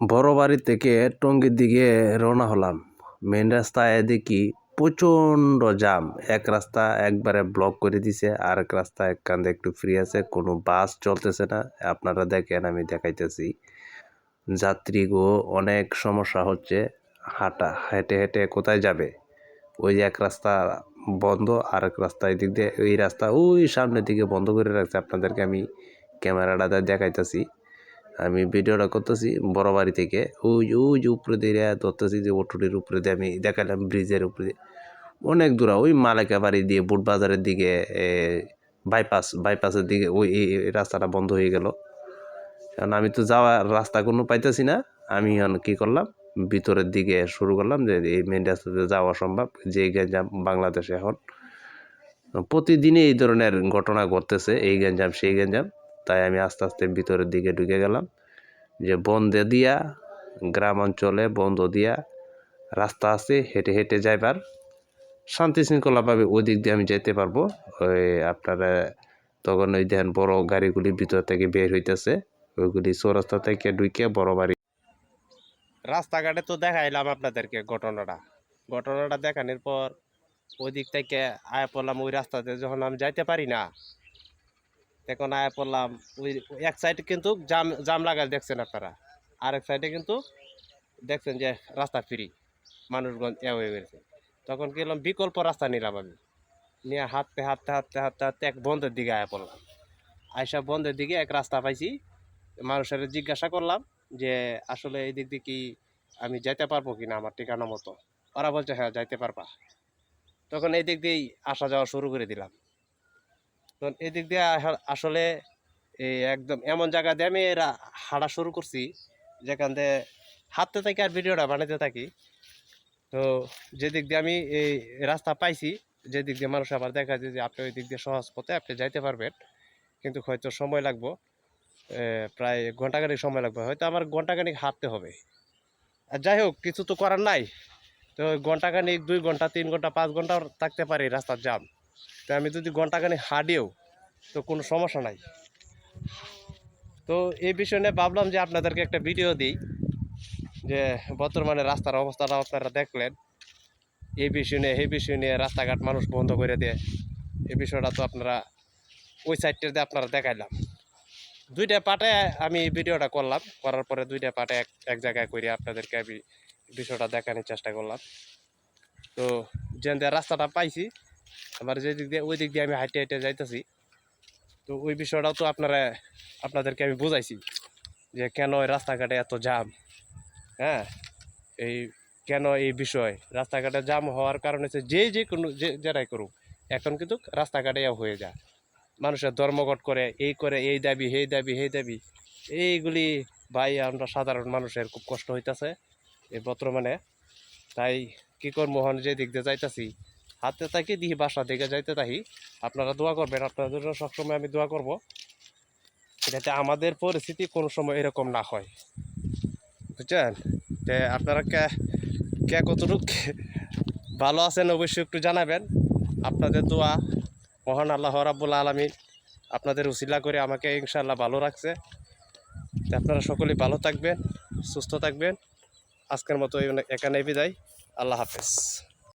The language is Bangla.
বড় বাড়ি থেকে টঙ্গীর দিকে রওনা হলাম। মেন রাস্তায় দেখি প্রচণ্ড জাম এক রাস্তা একবারে ব্লক করে দিছে আর এক রাস্তা এক কান্দে একটু ফ্রি আছে, কোনো বাস চলতেছে না। আপনারা দেখেন, আমি দেখাইতেছি। যাত্রীগো অনেক সমস্যা হচ্ছে। হাঁটা, হেঁটে হেঁটে কোথায় যাবে? ওই যে এক রাস্তা বন্ধ আর এক রাস্তা এদিক দিয়ে, ওই রাস্তা ওই সামনের দিকে বন্ধ করে রাখছে। আপনাদেরকে আমি ক্যামেরাটা দেখাইতেছি। আমি ভিডিওটা করতেছি বড় বাড়ি থেকে। ওই ওই যে উপরে দিয়ে ধরতেছি যে ওটুটির উপরে দিয়ে আমি দেখালাম ব্রিজের উপরে দিয়ে। অনেক দূরা, ওই মালেকা বাড়ি দিয়ে বুট বাজারের দিকে বাইপাস বাইপাসের দিকে ওই রাস্তাটা বন্ধ হয়ে গেল। কারণ আমি তো যাওয়ার রাস্তা কোনো পাইতেছি না। আমি এখন কী করলাম? ভিতরের দিকে শুরু করলাম যে, এই মেন রাস্তাতে যাওয়া সম্ভব, যে গেঞ্জাম বাংলাদেশে এখন। প্রতিদিনই এই ধরনের ঘটনা ঘটতেছে, এই গেঞ্জাম সেই গেঞ্জাম তাই আমি আস্তে আস্তে ভিতরের দিকে ঢুকে গেলাম। যে বন্ধে দিয়া, গ্রাম অঞ্চলে বন্ধ দিয়া, রাস্তা আছে, হেঁটে হেঁটে যাইবার শান্তি শৃঙ্খলাভাবে ওই দিক দিয়ে আমি যেতে পারব। ওই আপনারা তখন ওই দেখেন বড় গাড়িগুলি ভিতর থেকে বের হইতেছে। ওইগুলি চৌরাস্তা থেকে ঢুকে বড় বাড়ি। রাস্তাঘাটে তো দেখাইলাম আপনাদেরকে ঘটনাটা। ঘটনাটা দেখানোর পর ওই দিক থেকে আয়া পড়লাম ওই রাস্তাতে, যখন আমি যাইতে পারি না তখন আয়া পড়লাম, ওই এক সাইডে কিন্তু জাম জাম লাগাল দেখছেন আপনারা আর এক সাইডে কিন্তু দেখছেন যে রাস্তা ফ্রি মানুষগঞ্জ এ হয়ে গেছে তখন কি হলাম বিকল্প রাস্তা নিলাম আমি। নিয়ে হাঁটতে হাঁটতে হাঁটতে হাঁটতে হাঁটতে এক বন্ধের দিকে আয়া পড়লাম। আইসা বন্ধের দিকে এক রাস্তা পাইছি, মানুষের জিজ্ঞাসা করলাম যে, আসলে এই দিক দিয়ে কি আমি যাইতে পারব কি না আমার ঠিকানা মতো? ওরা বলছে হ্যাঁ যাইতে পারবা। তখন এই দিক দিয়েই আসা যাওয়া শুরু করে দিলাম। তখন এই দিক দিয়ে আসলে এই একদম এমন জায়গা দিয়ে আমি এরা হাঁটা শুরু করছি, যেখান দিয়ে হাঁটতে থাকি আর ভিডিওটা বানাতে থাকি। তো যেদিক দিয়ে আমি এই রাস্তা পাইছি, যেদিক দিয়ে মানুষ আবার দেখা যায় যে আপনি ওই দিক দিয়ে সহজ পথে আপনি যাইতে পারবেন, কিন্তু হয়তো সময় লাগবো প্রায় ঘন্টাখানিক সময় লাগবে, হয়তো আমার ঘন্টাখানিক হাঁটতে হবে। আর যাই হোক, কিছু তো করার নাই। তো ঘন্টাখানিক দুই ঘণ্টা তিন ঘণ্টা পাঁচ ঘণ্টা থাকতে পারি রাস্তার জাম তো আমি যদি ঘন্টাখানিক হাঁটিও, তো কোনো সমস্যা নাই। তো এই বিষয় নিয়ে ভাবলাম যে আপনাদেরকে একটা ভিডিও দিই, যে বর্তমানে রাস্তার অবস্থাটা আপনারা দেখলেন। এই বিষয় নিয়ে, এই বিষয় নিয়ে রাস্তাঘাট মানুষ বন্ধ করে দেয়। এই বিষয়টা তো আপনারা ওই সাইডটাতে আপনারা দেখাইলাম। দুইটা পার্টে আমি এই ভিডিওটা করলাম, করার পরে দুইটা পার্টে এক এক জায়গায় করে আপনাদেরকে আমি বিষয়টা দেখানোর চেষ্টা করলাম। তো দিয়ে রাস্তাটা পাইছি আবার যে দিক দিয়ে ওই দিক দিয়ে আমি হাইটে হাইটে যাইতেছি। তো ওই বিষয়টাও তো আপনারা আপনাদেরকে আমি বুঝাইছি যে কেন রাস্তাঘাটে এত জাম হ্যাঁ? এই কেন এই বিষয়? রাস্তাঘাটে জাম হওয়ার কারণে হচ্ছে যে যে কোনো যে যেটাই করুক, এখন কিন্তু রাস্তাঘাটে হয়ে যায়। মানুষের ধর্মঘট করে, এই করে, এই দাবি, সেই দাবি সেই দাবি। এইগুলি ভাই আমরা সাধারণ মানুষের খুব কষ্ট হইতাছে। এই বর্তমানে তাই কি করব? হন যে দিক দিয়ে যাইতাছি হাতে থাকি দিহি বাসা দিকে যাইতে থাকি আপনারা দোয়া করবেন আপনাদের জন্য সবসময় আমি দোয়া করব যাতে আমাদের পরিস্থিতি কোনো সময় এরকম না হয়। বুঝছেন? তে আপনারা কে কে কতটুক ভালো আছেন অবশ্যই একটু জানাবেন। আপনাদের দোয়া মহান আল্লাহ রাব্বুল আলমিন আপনাদের উসিলা করে আমাকে ইনশাল্লাহ ভালো রাখছে। আপনারা সকলেই ভালো থাকবেন, সুস্থ থাকবেন। আজকের মতো এখানে বিদায়। আল্লাহ হাফেজ।